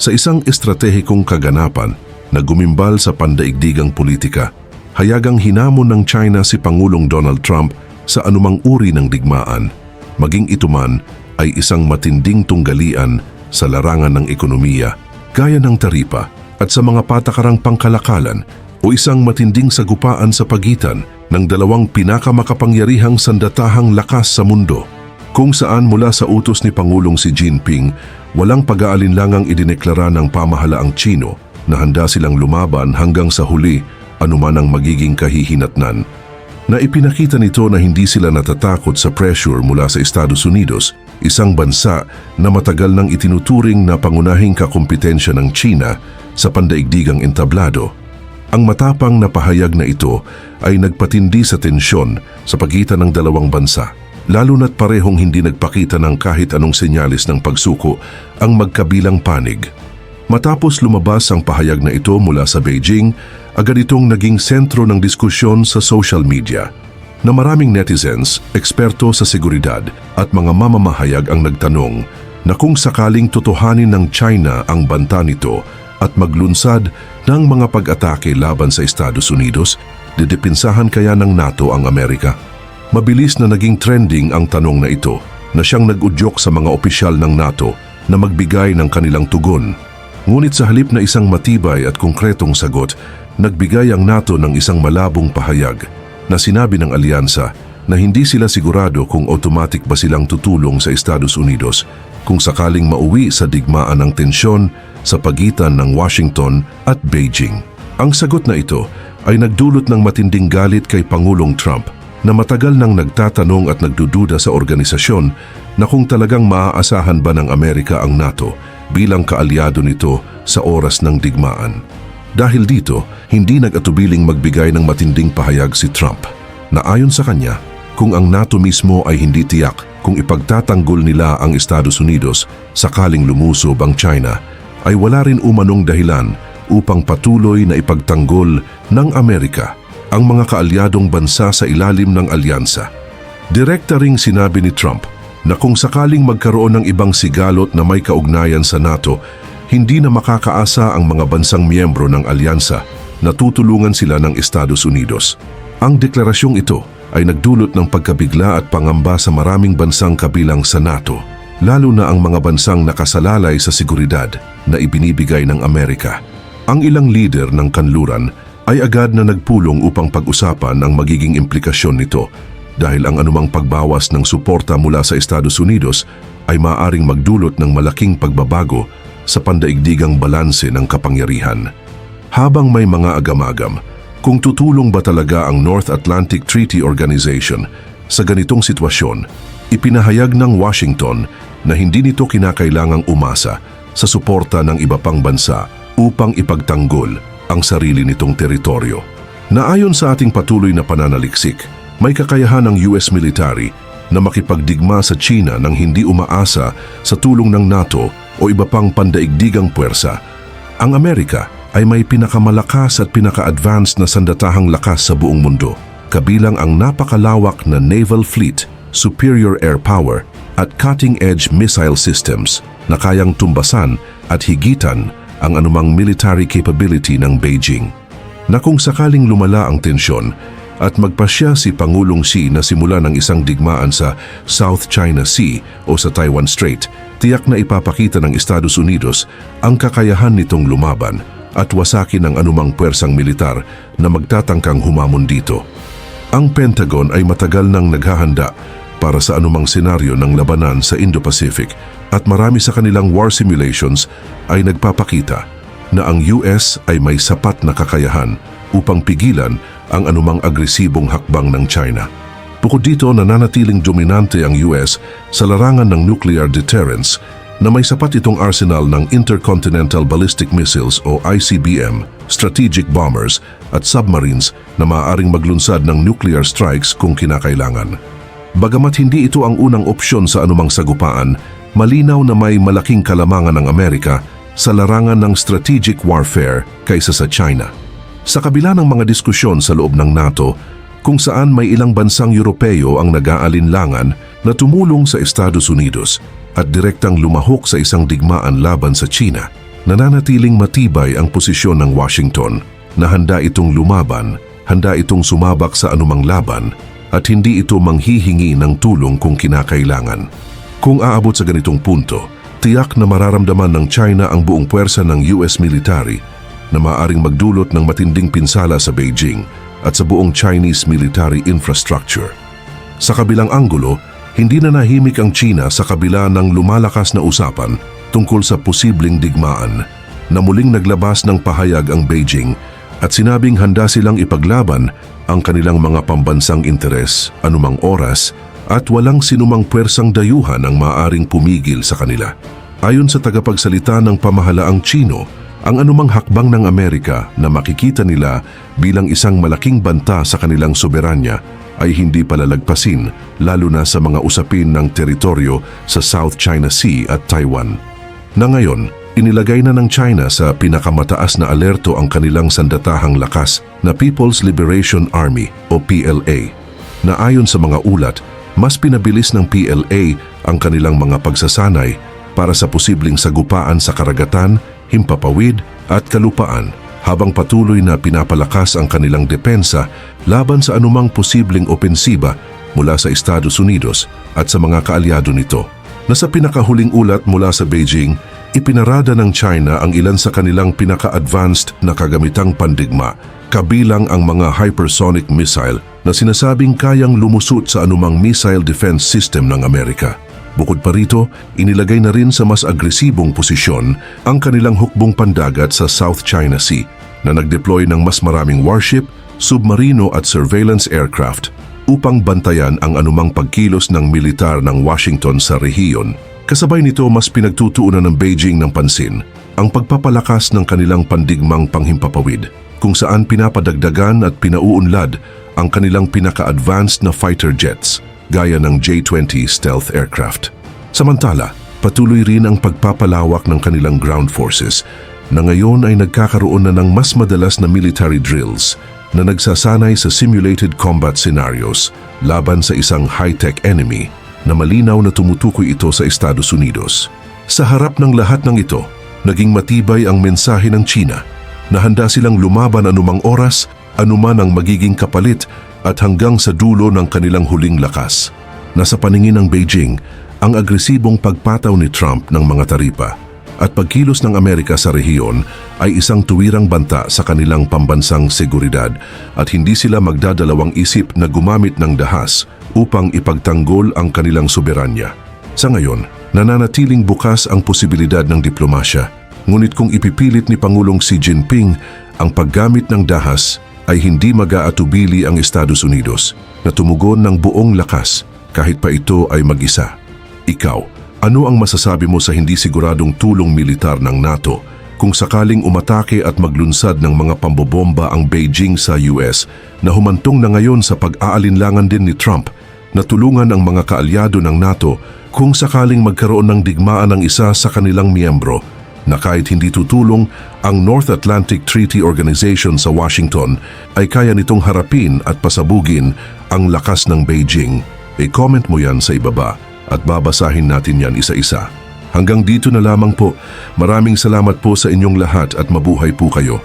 sa isang estratehikong kaganapan na gumimbal sa pandaigdigang politika. Hayagang hinamon ng China si Pangulong Donald Trump sa anumang uri ng digmaan, maging ito man ay isang matinding tunggalian sa larangan ng ekonomiya, gaya ng taripa at sa mga patakarang pangkalakalan o isang matinding sagupaan sa pagitan ng dalawang pinakamakapangyarihang sandatahang lakas sa mundo kung saan mula sa utos ni Pangulong si Jinping, walang pag-aalinlangang idineklara ng pamahalaang Chino na handa silang lumaban hanggang sa huli anuman ang magiging kahihinatnan. Na ipinakita nito na hindi sila natatakot sa pressure mula sa Estados Unidos, isang bansa na matagal nang itinuturing na pangunahing kakumpetensya ng China sa pandaigdigang entablado. Ang matapang na pahayag na ito ay nagpatindi sa tensyon sa pagitan ng dalawang bansa lalo na't parehong hindi nagpakita ng kahit anong senyalis ng pagsuko ang magkabilang panig. Matapos lumabas ang pahayag na ito mula sa Beijing, agad itong naging sentro ng diskusyon sa social media na maraming netizens, eksperto sa seguridad at mga mamamahayag ang nagtanong na kung sakaling totohanin ng China ang banta nito at maglunsad ng mga pag-atake laban sa Estados Unidos, didepinsahan kaya ng NATO ang Amerika? Mabilis na naging trending ang tanong na ito na siyang nag-udyok sa mga opisyal ng NATO na magbigay ng kanilang tugon. Ngunit sa halip na isang matibay at konkretong sagot, nagbigay ang NATO ng isang malabong pahayag na sinabi ng alyansa na hindi sila sigurado kung automatic ba silang tutulong sa Estados Unidos kung sakaling mauwi sa digmaan ng tensyon sa pagitan ng Washington at Beijing. Ang sagot na ito ay nagdulot ng matinding galit kay Pangulong Trump na matagal nang nagtatanong at nagdududa sa organisasyon na kung talagang maaasahan ba ng Amerika ang NATO bilang kaalyado nito sa oras ng digmaan. Dahil dito, hindi nag-atubiling magbigay ng matinding pahayag si Trump na ayon sa kanya, kung ang NATO mismo ay hindi tiyak kung ipagtatanggol nila ang Estados Unidos sakaling lumusob ang China, ay wala rin umanong dahilan upang patuloy na ipagtanggol ng Amerika ang mga kaalyadong bansa sa ilalim ng alyansa. Direkta ring sinabi ni Trump na kung sakaling magkaroon ng ibang sigalot na may kaugnayan sa NATO, hindi na makakaasa ang mga bansang miyembro ng alyansa na tutulungan sila ng Estados Unidos. Ang deklarasyong ito ay nagdulot ng pagkabigla at pangamba sa maraming bansang kabilang sa NATO, lalo na ang mga bansang nakasalalay sa seguridad na ibinibigay ng Amerika. Ang ilang leader ng kanluran ay agad na nagpulong upang pag-usapan ang magiging implikasyon nito dahil ang anumang pagbawas ng suporta mula sa Estados Unidos ay maaring magdulot ng malaking pagbabago sa pandaigdigang balanse ng kapangyarihan. Habang may mga agam-agam, kung tutulong ba talaga ang North Atlantic Treaty Organization sa ganitong sitwasyon, ipinahayag ng Washington na hindi nito kinakailangang umasa sa suporta ng iba pang bansa upang ipagtanggol ang sarili nitong teritoryo. Naayon sa ating patuloy na pananaliksik, may kakayahan ng US military na makipagdigma sa China nang hindi umaasa sa tulong ng NATO o iba pang pandaigdigang puwersa. Ang Amerika ay may pinakamalakas at pinaka-advanced na sandatahang lakas sa buong mundo, kabilang ang napakalawak na naval fleet, superior air power at cutting-edge missile systems na kayang tumbasan at higitan ang anumang military capability ng Beijing. Na kung sakaling lumala ang tensyon at magpasya si Pangulong Xi na simula ng isang digmaan sa South China Sea o sa Taiwan Strait, tiyak na ipapakita ng Estados Unidos ang kakayahan nitong lumaban at wasakin ang anumang puwersang militar na magtatangkang humamon dito. Ang Pentagon ay matagal nang naghahanda para sa anumang senaryo ng labanan sa Indo-Pacific at marami sa kanilang war simulations ay nagpapakita na ang US ay may sapat na kakayahan upang pigilan ang anumang agresibong hakbang ng China. Bukod dito, nananatiling dominante ang US sa larangan ng nuclear deterrence na may sapat itong arsenal ng Intercontinental Ballistic Missiles o ICBM, strategic bombers at submarines na maaaring maglunsad ng nuclear strikes kung kinakailangan. Bagamat hindi ito ang unang opsyon sa anumang sagupaan, malinaw na may malaking kalamangan ng Amerika sa larangan ng strategic warfare kaysa sa China. Sa kabila ng mga diskusyon sa loob ng NATO, kung saan may ilang bansang Europeo ang nag-aalinlangan na tumulong sa Estados Unidos at direktang lumahok sa isang digmaan laban sa China, nananatiling matibay ang posisyon ng Washington na handa itong lumaban, handa itong sumabak sa anumang laban at hindi ito manghihingi ng tulong kung kinakailangan. Kung aabot sa ganitong punto, tiyak na mararamdaman ng China ang buong puwersa ng US military na maaring magdulot ng matinding pinsala sa Beijing at sa buong Chinese military infrastructure. Sa kabilang anggulo, hindi na nahimik ang China sa kabila ng lumalakas na usapan tungkol sa posibleng digmaan na muling naglabas ng pahayag ang Beijing at sinabing handa silang ipaglaban ang kanilang mga pambansang interes anumang oras at walang sinumang pwersang dayuhan ang maaring pumigil sa kanila. Ayon sa tagapagsalita ng pamahalaang Chino, ang anumang hakbang ng Amerika na makikita nila bilang isang malaking banta sa kanilang soberanya ay hindi palalagpasin lalo na sa mga usapin ng teritoryo sa South China Sea at Taiwan. Na ngayon, inilagay na ng China sa pinakamataas na alerto ang kanilang sandatahang lakas na People's Liberation Army o PLA na ayon sa mga ulat, mas pinabilis ng PLA ang kanilang mga pagsasanay para sa posibleng sagupaan sa karagatan, himpapawid at kalupaan habang patuloy na pinapalakas ang kanilang depensa laban sa anumang posibleng opensiba mula sa Estados Unidos at sa mga kaalyado nito. Na sa pinakahuling ulat mula sa Beijing, ipinarada ng China ang ilan sa kanilang pinaka-advanced na kagamitang pandigma, kabilang ang mga hypersonic missile na sinasabing kayang lumusot sa anumang missile defense system ng Amerika. Bukod pa rito, inilagay na rin sa mas agresibong posisyon ang kanilang hukbong pandagat sa South China Sea na nagdeploy ng mas maraming warship, submarino at surveillance aircraft upang bantayan ang anumang pagkilos ng militar ng Washington sa rehiyon. Kasabay nito mas pinagtutuunan ng Beijing ng pansin ang pagpapalakas ng kanilang pandigmang panghimpapawid kung saan pinapadagdagan at pinauunlad ang kanilang pinaka-advanced na fighter jets gaya ng J-20 stealth aircraft. Samantala, patuloy rin ang pagpapalawak ng kanilang ground forces na ngayon ay nagkakaroon na ng mas madalas na military drills na nagsasanay sa simulated combat scenarios laban sa isang high-tech enemy na malinaw na tumutukoy ito sa Estados Unidos. Sa harap ng lahat ng ito, naging matibay ang mensahe ng China na handa silang lumaban anumang oras, anuman ang magiging kapalit at hanggang sa dulo ng kanilang huling lakas. Nasa paningin ng Beijing ang agresibong pagpataw ni Trump ng mga taripa at pagkilos ng Amerika sa rehiyon ay isang tuwirang banta sa kanilang pambansang seguridad at hindi sila magdadalawang isip na gumamit ng dahas upang ipagtanggol ang kanilang soberanya. Sa ngayon, nananatiling bukas ang posibilidad ng diplomasya, ngunit kung ipipilit ni Pangulong Xi Jinping ang paggamit ng dahas ay hindi mag-aatubili ang Estados Unidos na tumugon ng buong lakas kahit pa ito ay mag-isa. Ikaw, ano ang masasabi mo sa hindi siguradong tulong militar ng NATO kung sakaling umatake at maglunsad ng mga pambobomba ang Beijing sa US na humantong na ngayon sa pag-aalinlangan din ni Trump na tulungan ang mga kaalyado ng NATO kung sakaling magkaroon ng digmaan ng isa sa kanilang miyembro na kahit hindi tutulong ang North Atlantic Treaty Organization sa Washington ay kaya nitong harapin at pasabugin ang lakas ng Beijing. I-comment mo yan sa ibaba at babasahin natin yan isa-isa. Hanggang dito na lamang po. Maraming salamat po sa inyong lahat at mabuhay po kayo.